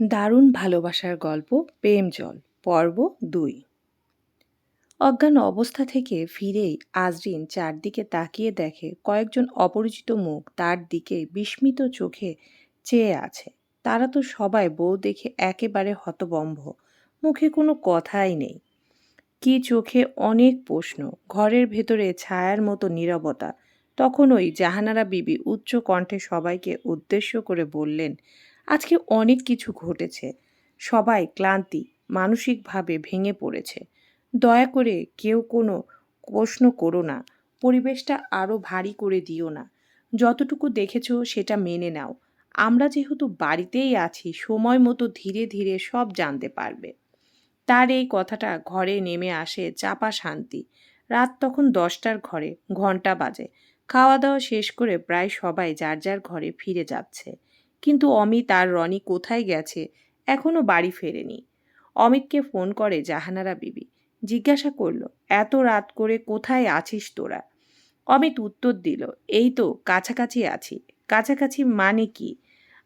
দারুণ ভালোবাসার গল্প, প্রেম জল, পর্ব দুই। অজ্ঞান অবস্থা থেকে ফিরেই আজরিন চারদিকে তাকিয়ে দেখে কয়েকজন অপরিচিত মুখ তার দিকে বিস্মিত চোখে চেয়ে আছে। তারা তো সবাই বউ দেখে একেবারে হতবম্ব, মুখে কোনো কথাই নেই। কি চোখে অনেক প্রশ্ন, ঘরের ভেতরে ছায়ার মতো নীরবতা। তখন ওই জাহানারা বিবি উচ্চ কণ্ঠে সবাইকে উদ্দেশ্য করে বললেন আজকে অনেক কিছু ঘটেছে। সবাই ক্লান্তি, মানসিকভাবে ভেঙে পড়েছে। দয়া করে কেউ কোনো প্রশ্ন করো না। পরিবেশটা আরও ভারী করে দিও না। যতটুকু দেখেছ সেটা মেনে নাও। আমরা যেহেতু বাড়িতেই আছি, সময় মতো ধীরে ধীরে সব জানতে পারবে। তার এই কথাটা ঘরে নেমে আসে চাপা শান্তি। রাত তখন দশটার ঘরে, ঘণ্টা বাজে। খাওয়া দাওয়া শেষ করে প্রায় সবাই যার যার ঘরে ফিরে যাচ্ছে। কিন্তু অমিত আর রনি কোথায় গেছে এখনও বাড়ি ফেরেনি। অমিতকে ফোন করে জাহানারা বিবি। জিজ্ঞাসা করল, এত রাত করে কোথায় আছিস তোরা? অমিত উত্তর দিল, এই তো, কাছাকাছি আছি। কাছাকাছি মানে কি?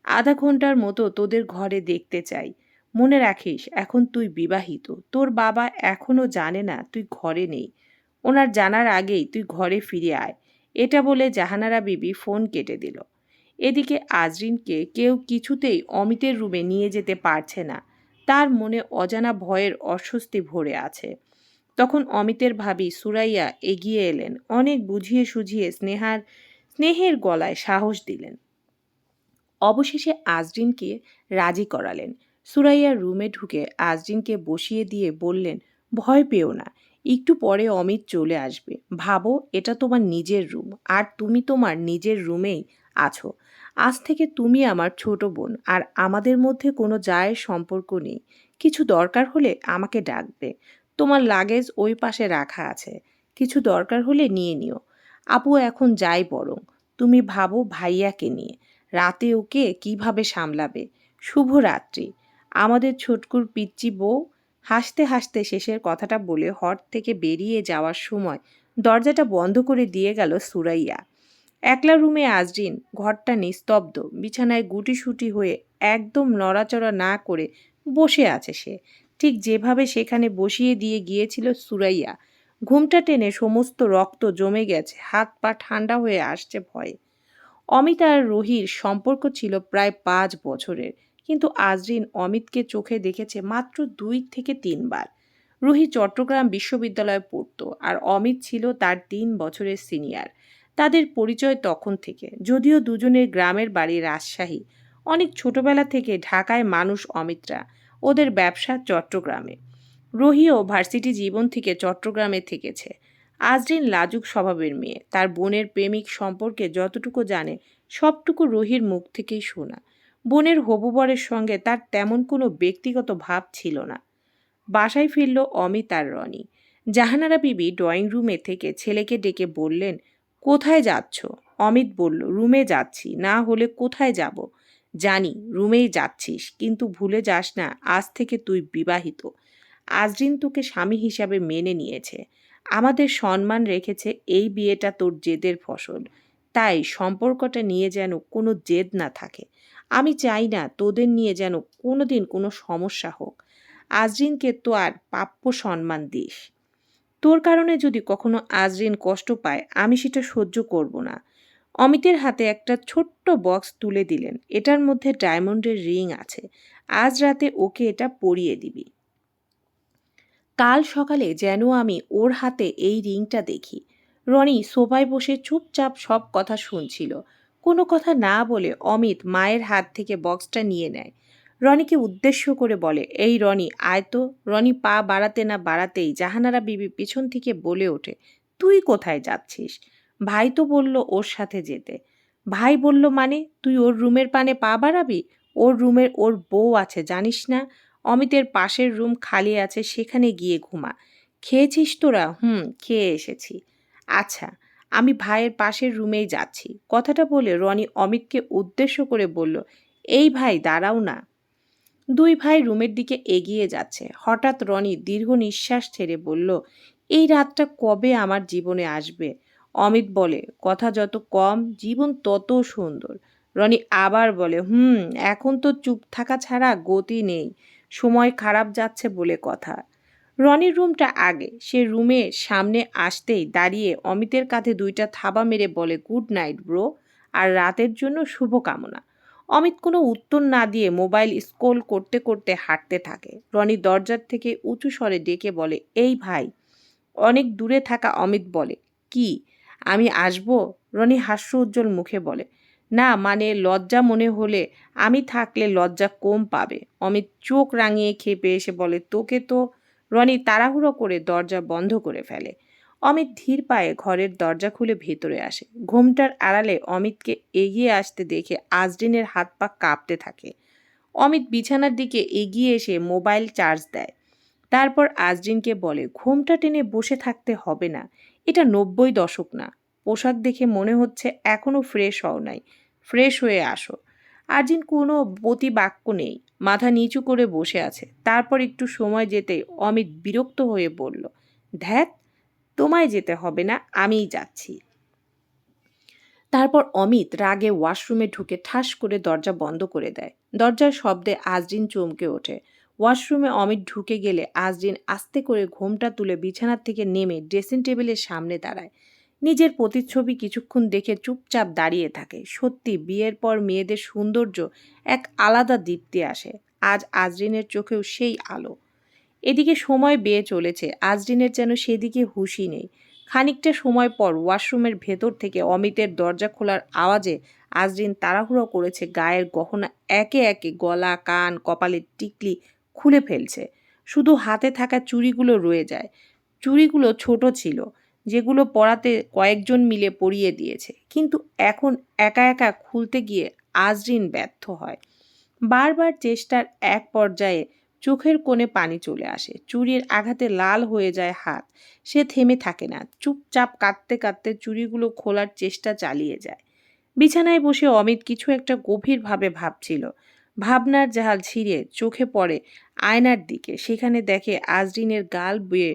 আধা ঘণ্টার মতো তোদের ঘরে দেখতে চাই। মনে রাখিস, এখন তুই বিবাহিত। তোর বাবা এখনও জানে না তুই ঘরে নেই। ওনার জানার আগেই তুই ঘরে ফিরে আয়। এটা বলে জাহানারা বিবি ফোন কেটে দিল। এদিকে আজরিনকে কেউ কিছুতেই অমিতের রুমে নিয়ে যেতে পারছে না। তার মনে অজানা ভয়ের অস্বস্তি ভরে আছে। তখন অমিতের ভাবি সুরাইয়া এগিয়ে এলেন। অনেক বুঝিয়ে সুঝিয়ে স্নেহার, স্নেহের গলায় সাহস দিলেন। অবশেষে আজরিনকে রাজি করালেন। সুরাইয়া রুমে ঢুকে আজরিনকে বসিয়ে দিয়ে বললেন, ভয় পেও না, একটু পরে অমিত চলে আসবে। ভাবো, এটা তোমার নিজের রুম। আর তুমি তোমার নিজের রুমেই আছো। আজ থেকে তুমি আমার ছোট বোন, আর আমাদের মধ্যে কোনো জায়ের সম্পর্ক নেই। কিছু দরকার হলে আমাকে ডাকবে। তোমার লাগেজ ওই পাশে রাখা আছে। কিছু দরকার হলে নিয়ে নিও। আপু এখন যাই বরং। তুমি ভাবো ভাইয়াকে নিয়ে। রাতে ওকে কীভাবে সামলাবে? শুভ রাত্রি। আমাদের ছোটকুর পিচ্চি বউ হাসতে হাসতে শেষের কথাটা বলে হট থেকে বেরিয়ে যাওয়ার সময় দরজাটা বন্ধ করে দিয়ে গেল সুরাইয়া। একলা রুমে আজরিন ঘরটা নিস্তব্ধ, বিছানায় গুটিসুটি হয়ে একদম নড়াচড়া না করে বসে আছে সে। ঠিক যেভাবে সেখানে বসিয়ে দিয়ে গিয়েছিল সুরাইয়া। ঘুমটা টেনে সমস্ত রক্ত জমে গেছে, হাত পা ঠান্ডা হয়ে আসছে ভয়ে। অমিত আর রোহির সম্পর্ক ছিল প্রায় পাঁচ বছরের, কিন্তু আজরিন অমিতকে চোখে দেখেছে মাত্র দুই থেকে তিনবার। রুহি চট্টগ্রাম বিশ্ববিদ্যালয়ে পড়ত আর অমিত ছিল তার তিন বছরের সিনিয়র। তাদের পরিচয় তখন থেকে। যদিও দুজনের গ্রামের বাড়ি রাজশাহী। অনেক ছোটবেলা থেকে ঢাকায় মানুষ অমিত্রা। ওদের ব্যবসা চট্টগ্রামে। রোহিও ভার্সিটি জীবন থেকে চট্টগ্রামে থেকেছে। আজরিন লাজুক স্বভাবের মেয়ে। তার বোনের প্রেমিক সম্পর্কে যতটুকু জানে, সবটুকু রোহির মুখ থেকেই শোনা। বোনের হবুবরের সঙ্গে তার তেমন কোনো ব্যক্তিগত ভাব ছিল না। বাসায় ফিরল অমিত আর রনি। জাহানারা বিবি ড্রয়িং রুমে থেকে ছেলেকে ডেকে বললেন কোথায় যাচ্ছ? অমিত বলল, রুমে যাচ্ছি, না হলে কোথায় যাব? জানি, রুমেই যাচ্ছিস, কিন্তু ভুলে যাস না, আজ থেকে তুই বিবাহিত। আজরিন তোকে স্বামী হিসাবে মেনে নিয়েছে। আমাদের সম্মান রেখেছে এই বিয়েটা তোর জেদের ফসল। তাই সম্পর্কটা নিয়ে যেন কোনো জেদ না থাকে। আমি চাই না তোদের নিয়ে যেন কোনো দিন কোনো সমস্যা হোক। আজরিনকে তো আর প্রাপ্য সম্মান দিস। তোর কারণে যদি কখনো আজরিন কষ্ট পায়, আমি সেটা সহ্য করব না। অমিতের হাতে একটা ছোট্ট বক্স তুলে দিলেন। এটার মধ্যে ডায়মন্ডের রিং আছে। আজ রাতে ওকে এটা পরিয়ে দিবি। কাল সকালে যেন আমি ওর হাতে এই রিংটা দেখি। রনি সোফায় বসে চুপচাপ সব কথা শুনছিল। কোনো কথা না বলে অমিত মায়ের হাত থেকে বক্সটা নিয়ে নেয়। রনিকে উদ্দেশ্য করে বলে, এই রনি, আয় তো, রনি পা বাড়াতে না বাড়াতেই জাহানারা বিবি পিছন থেকে বলে ওঠে, তুই কোথায় যাচ্ছিস? ভাই তো বলল, ওর সাথে যেতে। ভাই বলল মানে তুই ওর রুমের পানে পা বাড়াবি? ওর রুমের, ওর বউ আছে, জানিস না? অমিতের পাশের রুম খালি আছে, সেখানে গিয়ে ঘুমা। খেয়েছিস তোরা? হুম, খেয়ে এসেছি। আচ্ছা আমি ভাইয়ের পাশের রুমেই যাচ্ছি। কথাটা বলে রনি অমিতকে উদ্দেশ্য করে বলল, এই ভাই, দাঁড়াও না। দুই ভাই রুমের দিকে এগিয়ে যাচ্ছে। হঠাৎ রনি দীর্ঘ নিঃশ্বাস ছেড়ে বলল, এই রাতটা কবে আমার জীবনে আসবে? অমিত বলে, কথা যত কম, জীবন তত সুন্দর। রনি আবার বলে, হুম, এখন তো চুপ থাকা ছাড়া গতি নেই, সময় খারাপ যাচ্ছে বলে কথা। রনির রুমটা আগে, সে রুমে সামনে আসতেই দাঁড়িয়ে অমিতের কাঁধে দুইটা থাবা মেরে বলে, গুড নাইট ব্রো, আর রাতের জন্য শুভকামনা। অমিত কোনো উত্তর না দিয়ে মোবাইল স্ক্রোল করতে করতে হাঁটতে থাকে। রনি দরজার থেকে উঁচু স্বরে ডেকে বলে, এই ভাই। অনেক দূরে থাকা অমিত বলে, কি? আমি আসব? রনি হাস্য উজ্জ্বল মুখে বলে, না মানে লজ্জা মনে হলে আমি থাকলে লজ্জা কম পাবে। অমিত চোখ রাঙিয়ে খেপে এসে বলে, তোকে তো? রনি তাড়াহুড়ো করে দরজা বন্ধ করে ফেলে। অমিত ধীর পায়ে ঘরের দরজা খুলে ভেতরে আসে। ঘোমটার আড়ালে অমিতকে এগিয়ে আসতে দেখে আজরিনের হাত পা কাঁপতে থাকে। অমিত বিছানার দিকে এগিয়ে এসে মোবাইল চার্জ দেয়। তারপর আজরিনকে বলে, ঘোমটা টেনে বসে থাকতে হবে না। এটা নব্বই দশক না। পোশাক দেখে মনে হচ্ছে এখনও ফ্রেশ হও নাই। ফ্রেশ হয়ে আসো। আর্জিন কোনো প্রতি বাক্য নেই। মাথা নিচু করে বসে আছে। তারপর একটু সময় যেতেই অমিত বিরক্ত হয়ে বলল ধ্যাত তোমায় যেতে হবে না, আমিই যাচ্ছি। তারপর অমিত রাগে ওয়াশরুমে ঢুকে ঠাস করে দরজা বন্ধ করে দেয়। দরজার শব্দে আজরিন চমকে ওঠে। ওয়াশরুমে অমিত ঢুকে গেলে আজরিন আস্তে করে ঘোমটা তুলে বিছানার থেকে নেমে ড্রেসিং টেবিলের সামনে দাঁড়ায়। নিজের প্রতিচ্ছবি কিছুক্ষণ দেখে চুপচাপ দাঁড়িয়ে থাকে। সত্যি বিয়ের পর মেয়েদের সৌন্দর্য এক আলাদা দীপ্তি আসে। আজ আজরিনের চোখেও সেই আলো। এদিকে সময় বেয়ে চলেছে, আজরিনের যেন সেদিকে হুশি নেই। খানিকটা সময় পর ওয়াশরুমের ভেতর থেকে অমিতের দরজা খোলার আওয়াজে আজরিন তাড়াহুড়ো করেছে, গায়ের গহনা একে একে গলা, কান, কপালের টিকলি খুলে ফেলছে। শুধু হাতে থাকা চুড়িগুলো রয়ে যায়। চুড়িগুলো ছোট ছিল, যেগুলো পড়াতে কয়েকজন মিলে পরিয়ে দিয়েছে। কিন্তু এখন একা একা খুলতে গিয়ে আজরিন ব্যর্থ হয়। বারবার চেষ্টার এক পর্যায়ে চোখের কোণে পানি চলে আসে। চুরির আঘাতে লাল হয়ে যায় হাত। সে থেমে থাকে না। চুপচাপ কাঁদতে কাঁদতে চুরিগুলো খোলার চেষ্টা চালিয়ে যায়। বিছানায় বসে অমিত কিছু একটা গভীরভাবে ভাবছিল। ভাবনার জাহাল ছিঁড়ে চোখে পড়ে আয়নার দিকে। সেখানে দেখে আজরিনের গাল বেয়ে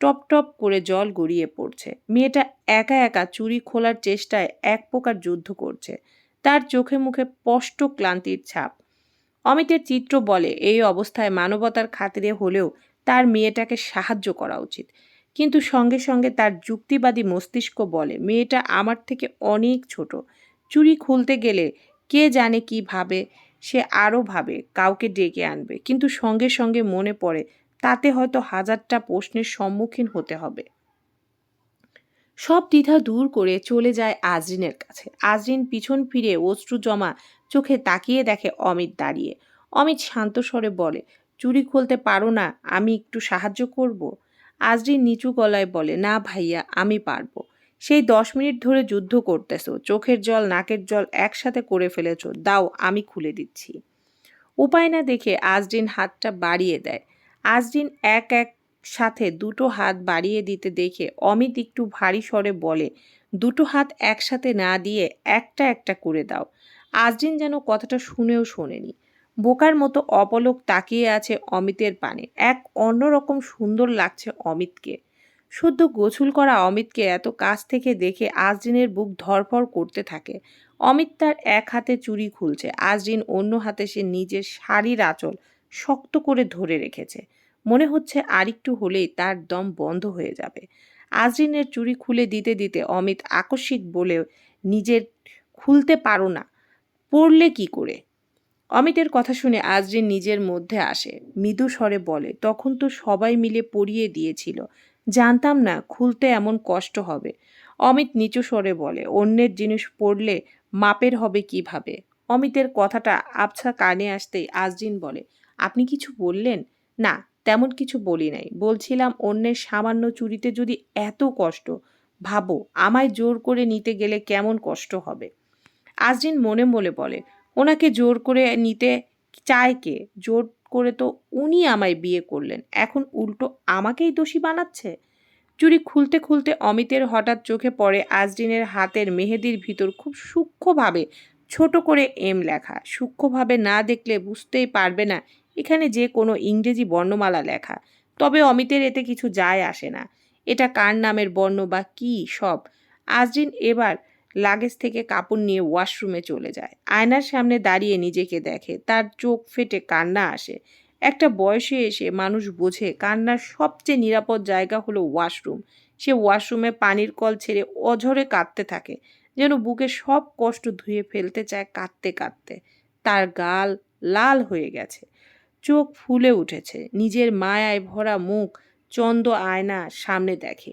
টপ টপ করে জল গড়িয়ে পড়ছে। মেয়েটা একা একা চুরি খোলার চেষ্টায় এক প্রকার যুদ্ধ করছে। তার চোখে মুখে স্পষ্ট ক্লান্তির ছাপ। অমিতের চিত্র বলে এই অবস্থায় মানবতার খাতিরে হলেও তার মেয়েটাকে সাহায্য করা উচিত। কিন্তু সঙ্গে সঙ্গে তার যুক্তিবাদী মস্তিষ্ক বলে, মেয়েটা আমার থেকে অনেক ছোট। চুরি খুলতে গেলে কে জানে কি ভাবে, সে আরও ভাবে, কাউকে ডেকে আনবে। কিন্তু সঙ্গে সঙ্গে মনে পড়ে, তাতে হয়তো হাজারটা প্রশ্নের সম্মুখীন হতে হবে। সব দ্বিধা দূর করে চলে যায় আজরিনের কাছে। আজরিন পিছন ফিরে অশ্রু জমা চোখে তাকিয়ে দেখে অমিত দাঁড়িয়ে। অমিত শান্ত স্বরে বলে, চুরি খুলতে পারো না, আমি একটু সাহায্য করব? আজরিন নিচু গলায় বলে, না ভাইয়া, আমি পারব। সেই দশ মিনিট ধরে যুদ্ধ করতেছো, চোখের জল, নাকের জল একসাথে করে ফেলেছ, দাও, আমি খুলে দিচ্ছি। উপায় না দেখে আজরিন হাতটা বাড়িয়ে দেয়। আজরিন এক এক সাথে দুটো হাত বাড়িয়ে দিতে দেখে অমিত একটু ভারী স্বরে বলে, দুটো হাত একসাথে না দিয়ে একটা একটা করে দাও। আজরিন যেন কথাটা শুনেও শোনেনি। বোকার মতো অপলক তাকিয়ে আছে অমিতের পানে। এক অন্যরকম সুন্দর লাগছে অমিতকে। শুদ্ধ গোছুল করা অমিতকে এত কাছ থেকে দেখে আজরিনের বুক ধরফর করতে থাকে। অমিত তার এক হাতে চুরি খুলছে। আজরিন অন্য হাতে সে নিজের শাড়ির আঁচল শক্ত করে ধরে রেখেছে। মনে হচ্ছে আরেকটু হলেই তার দম বন্ধ হয়ে যাবে। আজরিনের চুরি খুলে দিতে দিতে অমিত আকস্মিক বলে নিজের খুলতে পারো না। পড়লে কি করে? অমিতের কথা শুনে আজরিন নিজের মধ্যে আসে। মৃদু স্বরে বলে, তখন তো সবাই মিলে পড়িয়ে দিয়েছিল। জানতাম না খুলতে এমন কষ্ট হবে। অমিত নিচু স্বরে বলে, অন্যের জিনিস পড়লে মাপের হবে কীভাবে? অমিতের কথাটা আবছা কানে আসতেই আজরিন বলে, আপনি কিছু বললেন? না তেমন কিছু বলি নাই। বলছিলাম, অন্যের সামান্য চুরিতে যদি এত কষ্ট, ভাবো, আমায় জোর করে নিতে গেলে কেমন কষ্ট হবে? আজরিন মনে মনে বলে, ওনাকে জোর করে নিতে চায় কে? জোর করে তো উনি আমায় বিয়ে করলেন, এখন উল্টো আমাকেই দোষী বানাচ্ছে? চুরি খুলতে খুলতে অমিতের হঠাৎ চোখে পড়ে আজরিনের হাতের মেহেদির ভিতর খুব সূক্ষ্মভাবে ছোট করে এম লেখা। সূক্ষ্মভাবে না দেখলে বুঝতেই পারবে না এখানে যে কোনো ইংরেজি বর্ণমালা লেখা। তবে অমিতের এতে কিছু যায় আসে না। এটা কার নামের বর্ণ বা কি সব? আজরিন এবার লাগেজ থেকে কাপড় নিয়ে ওয়াশরুমে চলে যায়। আয়নার সামনে দাঁড়িয়ে নিজেকে দেখে, তার চোখ ফেটে কান্না আসে। একটা বয়সে এসে মানুষ বোঝে, কান্নার সবচেয়ে নিরাপদ জায়গা হলো ওয়াশরুম। সে ওয়াশরুমে পানির কল ছেড়ে অঝরে কাঁদতে থাকে, যেন বুকে সব কষ্ট ধুয়ে ফেলতে চায় কাঁদতে কাঁদতে। তার গাল লাল হয়ে গেছে। চোখ ফুলে উঠেছে। নিজের মায়ায় ভরা মুখ চন্দ আয়না সামনে দেখে।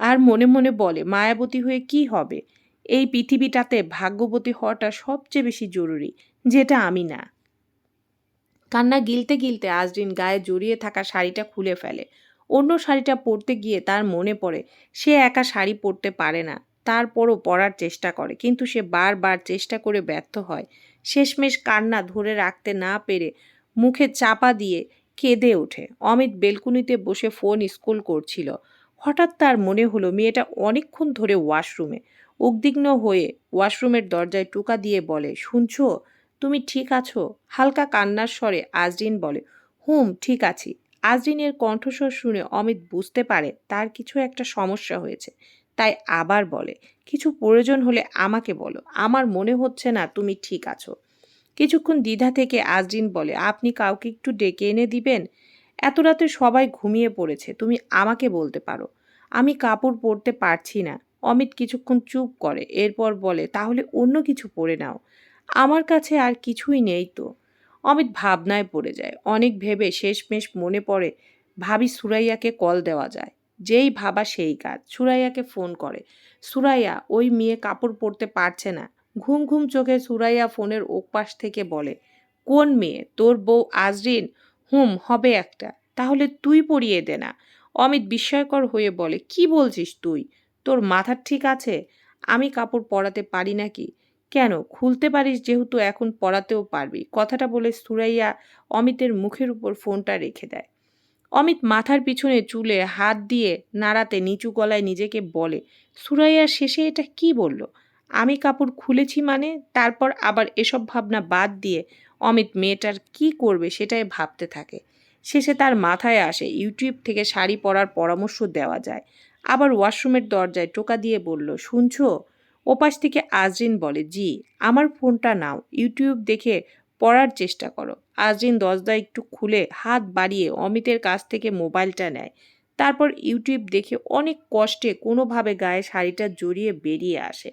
আর মনে মনে বলে, মায়াবতী হয়ে কি হবে? এই পৃথিবীটাতে ভাগ্যবতী হওয়াটা সবচেয়ে বেশি জরুরি, যেটা আমি না। কান্না গিলতে গিলতে আজরিন গায়ে জড়িয়ে থাকা শাড়িটা খুলে ফেলে। অন্য শাড়িটা পরতে গিয়ে তার মনে পড়ে, সে একা শাড়ি পরতে পারে না, তারপরও পরার চেষ্টা করে। কিন্তু সে বারবার চেষ্টা করে ব্যর্থ হয়। শেষমেশ কান্না ধরে রাখতে না পেরে মুখে চাপা দিয়ে কেঁদে ওঠে। অমিত বেলকুনিতে বসে ফোন স্কুল করছিল। হঠাৎ তার মনে হলো, মেয়েটা অনেকক্ষণ ধরে ওয়াশরুমে। উদ্বিগ্ন হয়ে ওয়াশরুমের দরজায় টোকা দিয়ে বলে, শুনছো? তুমি ঠিক আছো? হালকা কান্নার স্বরে আজরিন বলে, হুম, ঠিক আছি। আজরিনের কণ্ঠস্বর শুনে অমিত বুঝতে পারে তার কিছু একটা সমস্যা হয়েছে। তাই আবার বলে, কিছু প্রয়োজন হলে আমাকে বলো। আমার মনে হচ্ছে না তুমি ঠিক আছো। কিছুক্ষণ দ্বিধা থেকে আজরিন বলে, আপনি কাউকে একটু ডেকে এনে দিবেন? এত রাতে সবাই ঘুমিয়ে পড়েছে, তুমি আমাকে বলতে পারো। আমি কাপড় পরতে পারছি না। অমিত কিছুক্ষণ চুপ করে, এরপর বলে, তাহলে অন্য কিছু পরে নাও। আমার কাছে আর কিছুই নেই তো। অমিত ভাবনায় পড়ে যায়। অনেক ভেবে শেষমেশ মনে পড়ে, ভাবি সুরাইয়াকে কল দেওয়া যায়। যেই ভাবা সেই কাজ। সুরাইয়াকে ফোন করে, সুরাইয়া, ওই মেয়ে কাপড় পরতে পারছে না। ঘুম ঘুম চোখে সুরাইয়া ফোনের ওপাশ থেকে বলে, কোন মেয়ে? তোর বউ আজরিন? হুম, হবে একটা। তাহলে তুই পরিয়ে দে না। অমিত বিস্ময়কর হয়ে বলে, কি বলছিস তুই? তোর মাথার ঠিক আছে? আমি কাপড় পরাতে পারি নাকি? কেন? খুলতে পারিস যেহেতু এখন পড়াতেও পারবি। কথাটা বলে সুরাইয়া অমিতের মুখের উপর ফোনটা রেখে দেয়। অমিত মাথার পিছনে চুলে হাত দিয়ে নাড়াতে নিচু গলায় নিজেকে বলে, সুরাইয়া, শেষে এটা কি বলল? আমি কাপড় খুলেছি মানে তারপর আবার এসব ভাবনা বাদ দিয়ে অমিত মেয়েটার কি করবে সেটাই ভাবতে থাকে। শেষে তার মাথায় আসে, ইউটিউব থেকে শাড়ি পরার পরামর্শ দেওয়া যায়। আবার ওয়াশরুমের দরজায় টোকা দিয়ে বলল, শুনছো? ওপাশ থেকে আজরিন বলে, জি, আমার ফোনটা নাও, ইউটিউব দেখে পড়ার চেষ্টা করো। আজরিন দরজা একটু খুলে হাত বাড়িয়ে অমিতের কাছ থেকে মোবাইলটা নেয়। তারপর ইউটিউব দেখে অনেক কষ্টে কোনোভাবে গায়ে শাড়িটা জড়িয়ে বেরিয়ে আসে।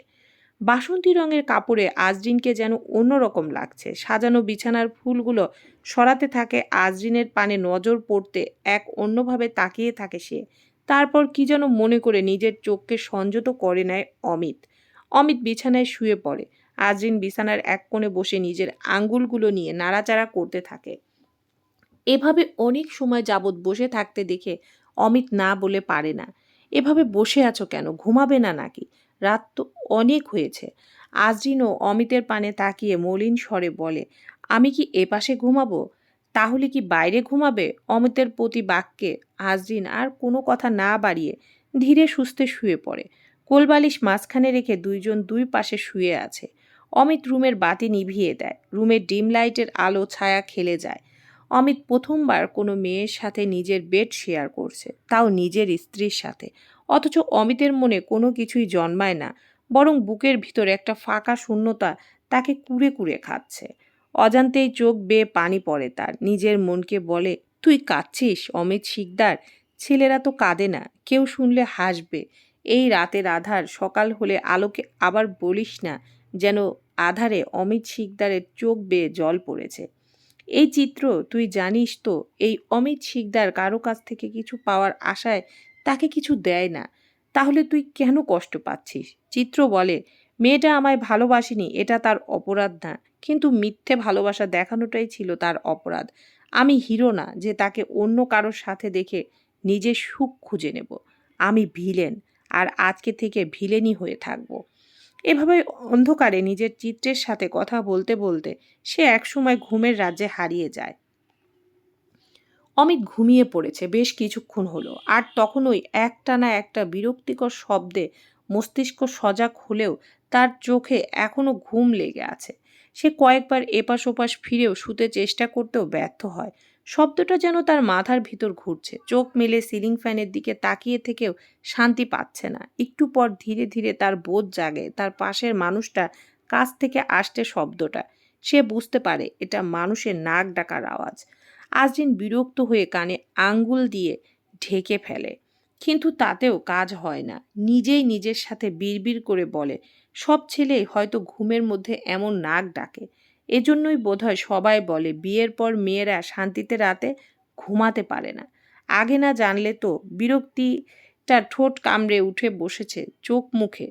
বাসন্তী রঙের কাপড়ে আজরিনকে যেন অন্যরকম লাগছে। সাজানো বিছানার ফুলগুলো সরাতে থাকে আজরিনের পানে নজর পড়তে এক অন্যভাবে তাকিয়ে থাকে সে। তারপর কি যেন মনে করে নিজের চোখকে সংযত করে নেয় অমিত। অমিত বিছানায় শুয়ে পড়ে। আজরিন বিছানার এক কোণে বসে নিজের আঙ্গুলগুলো নিয়ে নাড়াচাড়া করতে থাকে। এভাবে অনেক সময় যাবৎ বসে থাকতে দেখে অমিত না বলে পারে না। এভাবে বসে আছো কেন? ঘুমাবে না নাকি? রাত তো অনেক হয়েছে। আজরিনও অমিতের পানে তাকিয়ে মলিন স্বরে বলে, আমি কি এপাশে ঘুমাবো? তাহলে কি বাইরে ঘুমাবে? অমিতের প্রতি বাক্যে আজরিন আর কোনো কথা না বাড়িয়ে ধীরে সুস্থে শুয়ে পড়ে। কোলবালিশ মাঝখানে রেখে দুইজন দুই পাশে শুয়ে আছে। অমিত রুমের বাতি নিভিয়ে দেয়। রুমের ডিম লাইটের আলো ছায়া খেলে যায়। অমিত প্রথমবার কোনো মেয়ের সাথে নিজের বেড শেয়ার করছে, তাও নিজের স্ত্রীর সাথে। অথচ অমিতের মনে কোনো কিছুই জন্মায় না, বরং বুকের ভিতরে একটা ফাঁকা শূন্যতা তাকে কুড়ে কুড়ে খাচ্ছে। অজান্তেই চোখ বেয়ে পানি পড়ে তার। নিজের মনকে বলে, তুই কাঁদছিস, অমিত শিকদার? ছেলেরা তো কাঁদে না, কেউ শুনলে হাসবে। এই রাতের আধার, সকাল হলে আলোকে আবার বলিস না যেন আধারে অমিত শিকদারের চোখ বেয়ে জল পড়েছে। এই চিত্র তুই জানিস তো, এই অমিত শিকদার কারও কাছ থেকে কিছু পাওয়ার আশায় তাকে কিছু দেয় না। তাহলে তুই কেন কষ্ট পাচ্ছিস? চিত্র বলে, মেয়েটা আমায় ভালোবাসেনি, এটা তার অপরাধ না। কিন্তু মিথ্যে ভালোবাসা দেখানোটাই ছিল তার অপরাধ। আমি হিরো না যে তাকে অন্য কারোর সাথে দেখে নিজের সুখ খুঁজে নেব। আমি ভিলেন আর আজকে থেকে ভিলেনই হয়ে থাকব। এভাবে অন্ধকারে নিজের চিত্রের সাথে কথা বলতে বলতে সে একসময় ঘুমের রাজ্যে হারিয়ে যায়। অমিত ঘুমিয়ে পড়েছে। বেশ কিছুক্ষণ হলো আর তখনই একটানা একটা বিরক্তিকর শব্দে মস্তিষ্ক সজাগ হলেও তার চোখে এখনও ঘুম লেগে আছে। সে কয়েকবার এপাশ ওপাশ ফিরেও শুতে চেষ্টা করতেও ব্যর্থ হয়। শব্দটা যেন তার মাথার ভিতর ঘুরছে। চোখ মেলে সিলিং ফ্যানের দিকে তাকিয়ে থেকেও শান্তি পাচ্ছে না। একটু পর ধীরে ধীরে তার বোধ জাগে, তার পাশের মানুষটা কাছ থেকে আসছে শব্দটা। সে বুঝতে পারে এটা মানুষের নাক ডাকার আওয়াজ। আজদিন বিরক্ত হয়ে কানে আঙ্গুল দিয়ে ঢেকে ফেলে। কিন্তু তাতেও কাজ হয় না। নিজেই নিজের সাথে বিড়বিড় করে বলে, সব ছেলেই হয়তো ঘুমের মধ্যে এমন নাক ডাকে। এজন্যই বোধহয় সবাই বলে, বিয়ের পর মেয়েরা শান্তিতে রাতে ঘুমাতে পারে না। আগে না জানলে তো বিরক্তিটা ঠোঁট কামড়ে উঠে বসেছে চোখ মুখে।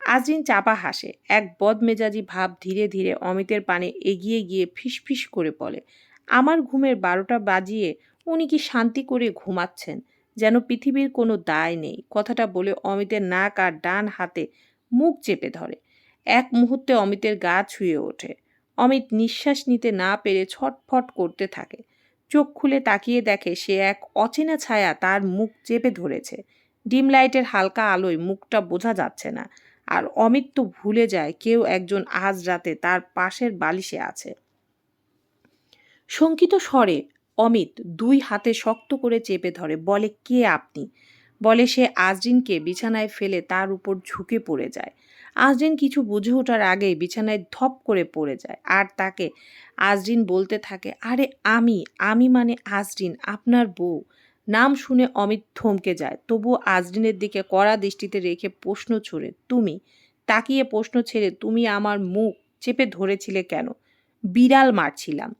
আজরিন চাপা হাসে। এক বদমেজাজি ভাব ধীরে ধীরে অমিতের পানে এগিয়ে গিয়ে ফিসফিস করে বলে আমার ঘুমের বারোটা বাজিয়ে উনি কি শান্তি করে ঘুমাচ্ছেন? যেন পৃথিবীর কোনো দায় নেই। কথাটা বলে অমিতের নাক আর ডান হাতে মুখ চেপে ধরে। এক মুহূর্তে অমিতের গা ছুঁয়ে ওঠে। অমিত নিঃশ্বাস নিতে না পেরে ছটফট করতে থাকে। চোখ খুলে তাকিয়ে দেখে সে এক অচেনা ছায়া তার মুখ চেপে ধরেছে। ডিম লাইটের হালকা আলোয় মুখটা বোঝা যাচ্ছে না। আর অমিত তো ভুলে যায় কেউ একজন আজ রাতে তার পাশের বালিশে আছে। শঙ্কিত স্বরে, অমিত, দুই হাতে শক্ত করে চেপে ধরে, বলে, কে আপনি? বলে, সে আজরিনকে বিছানায় ফেলে তার উপর ঝুঁকে পড়ে যায়। আজরিন কিছু বুঝে ওঠার আগেই বিছানায় ধপ করে পড়ে যায়। আর তাকে আজরিন বলতে থাকে, আরে আমি আমি মানে আজরিন, আপনার বউ। নাম শুনে অমিত থমকে যায়। তবু আজরিনের দিকে কড়া দৃষ্টিতে রেখে প্রশ্ন ছড়ে, তুমি? তাকিয়ে প্রশ্ন ছেড়ে, তুমি আমার মুখ চেপে ধরেছিলে কেন? বিড়াল মারছিলাম।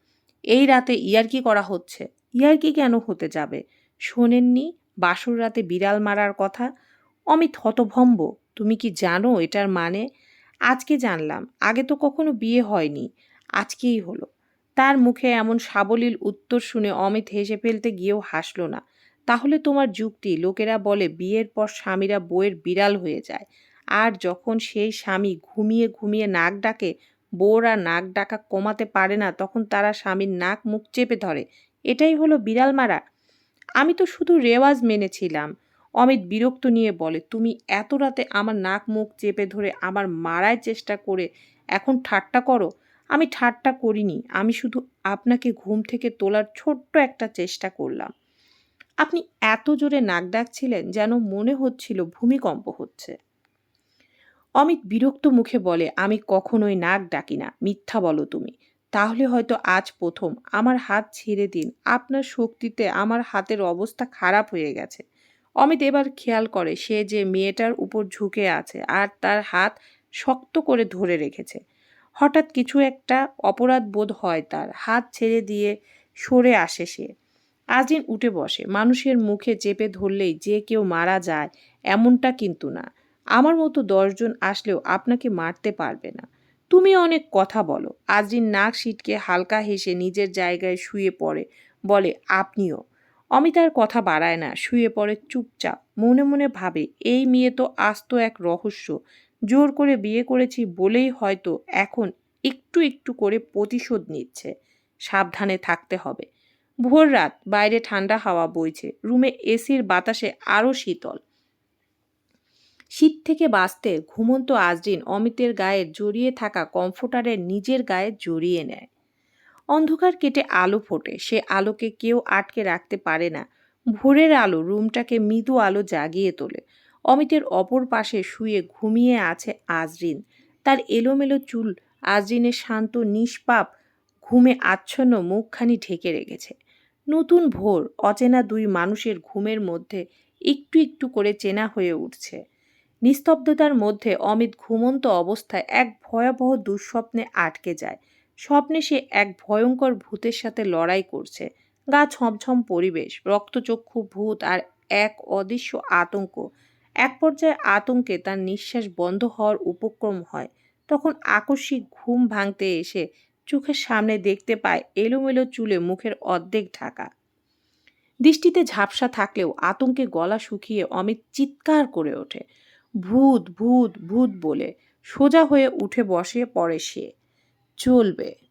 এই রাতে ইয়ারকি করা হচ্ছে? ইয়ারকি কেন হতে যাবে? শোনেননি বাসুর রাতে বিড়াল মারার কথা? অমিত হতভম্ব। তুমি কি জানো এটার মানে? আজকে জানলাম। আগে তো কখনো বিয়ে হয়নি। আজকেই হলো। তার মুখে এমন সাবলীল উত্তর শুনে অমিত হেসে ফেলতে গিয়েও হাসল না। তাহলে তোমার যুক্তি? লোকেরা বলে বিয়ের পর স্বামীরা বইয়ের বিড়াল হয়ে যায়। আর যখন সেই স্বামী ঘুমিয়ে ঘুমিয়ে নাক ডাকে বউরা নাক ডাকা কমাতে পারে না, তখন তারা স্বামীর নাক মুখ চেপে ধরে। এটাই হলো বিড়াল মারা। আমি তো শুধু রেওয়াজ মেনেছিলাম। অমিত বিরক্ত নিয়ে বলে, তুমি এত রাতে আমার নাক মুখ চেপে ধরে আমার মারার চেষ্টা করে এখন ঠাট্টা করো? আমি ঠাট্টা করিনি, আমি শুধু আপনাকে ঘুম থেকে তোলার ছোট্ট একটা চেষ্টা করলাম। আপনি এত জোরে নাক ডাকছিলেন যেন মনে হচ্ছিল ভূমিকম্প হচ্ছে। অমিত বিরক্ত মুখে বলে, আমি কখনোই নাক ডাকি না, মিথ্যা বলো তুমি। তাহলে হয়তো আজ প্রথম। আমার হাত ছেড়ে দিন। আপনার শক্তিতে আমার হাতের অবস্থা খারাপ হয়ে গেছে। অমিত এবার খেয়াল করে, সে যে মেয়েটার উপর ঝুঁকে আছে আর তার হাত শক্ত করে ধরে রেখেছে। হঠাৎ কিছু একটা অপরাধ বোধ হয় তার। হাত ছেড়ে দিয়ে সরে আসে সে। আজিন উঠে বসে। মানুষের মুখে চেপে ধরলেই যে কেউ মারা যায়, এমনটা কিন্তু না। আমার মতো দশজন আসলেও আপনাকে মারতে পারবে না। তুমি অনেক কথা বলো। আজরিন নাক সিটকে হালকা হেসে নিজের জায়গায় শুয়ে পড়ে। বলে, আপনিও? অমিতার কথা বাড়ায় না, শুয়ে পড়ে চুপচাপ। মনে মনে ভাবে, এই মেয়ে তো আস্ত এক রহস্য। জোর করে বিয়ে করেছি বলেই হয়তো এখন একটু একটু করে প্রতিশোধ নিচ্ছে। সাবধানে থাকতে হবে। ভোর রাত, বাইরে ঠান্ডা হাওয়া বইছে। রুমে এসির বাতাসে আরও শীতল। শীত থেকে বাঁচতে ঘুমন্ত আজরিন অমিতের গায়ে জড়িয়ে থাকা কমফোর্টারের নিজের গায়ে জড়িয়ে নেয়। অন্ধকার কেটে আলো ফোটে, সে আলোকে কেউ আটকে রাখতে পারে না। ভোরের আলো রুমটাকে মৃদু আলো জাগিয়ে তোলে। অমিতের অপর পাশে শুয়ে ঘুমিয়ে আছে আজরিন। তার এলোমেলো চুল আজরিনের শান্ত, নিষ্পাপ, ঘুমে আচ্ছন্ন মুখখানি ঢেকে রেখেছে। নতুন ভোর, অচেনা দুই মানুষের ঘুমের মধ্যে একটু একটু করে চেনা হয়ে উঠছে। নিস্তব্ধতার মধ্যে অমিত ঘুমন্ত অবস্থায় এক ভয়াবহ দুঃস্বপ্নে আটকে যায়। স্বপ্নে সে এক ভয়ঙ্কর ভূতের সাথে লড়াই করছে। গা ছমছম পরিবেশ, রক্তচক্ষু ভূত আর এক অদৃশ্য আতঙ্ক। এক পর্যায়ে আতঙ্কে তার নিঃশ্বাস বন্ধ হওয়ার উপক্রম হয়। তখন আকস্মিক ঘুম ভাঙতে এসে চোখের সামনে দেখতে পায় এলোমেলো চুলে মুখের অর্ধেক ঢাকা। দৃষ্টিতে ঝাপসা থাকলেও আতঙ্কে গলা শুকিয়ে অমিত চিৎকার করে ওঠে। ভূত ভূত ভূত বলে সোজা হয়ে উঠে বসে পড়ে সে। চলবে।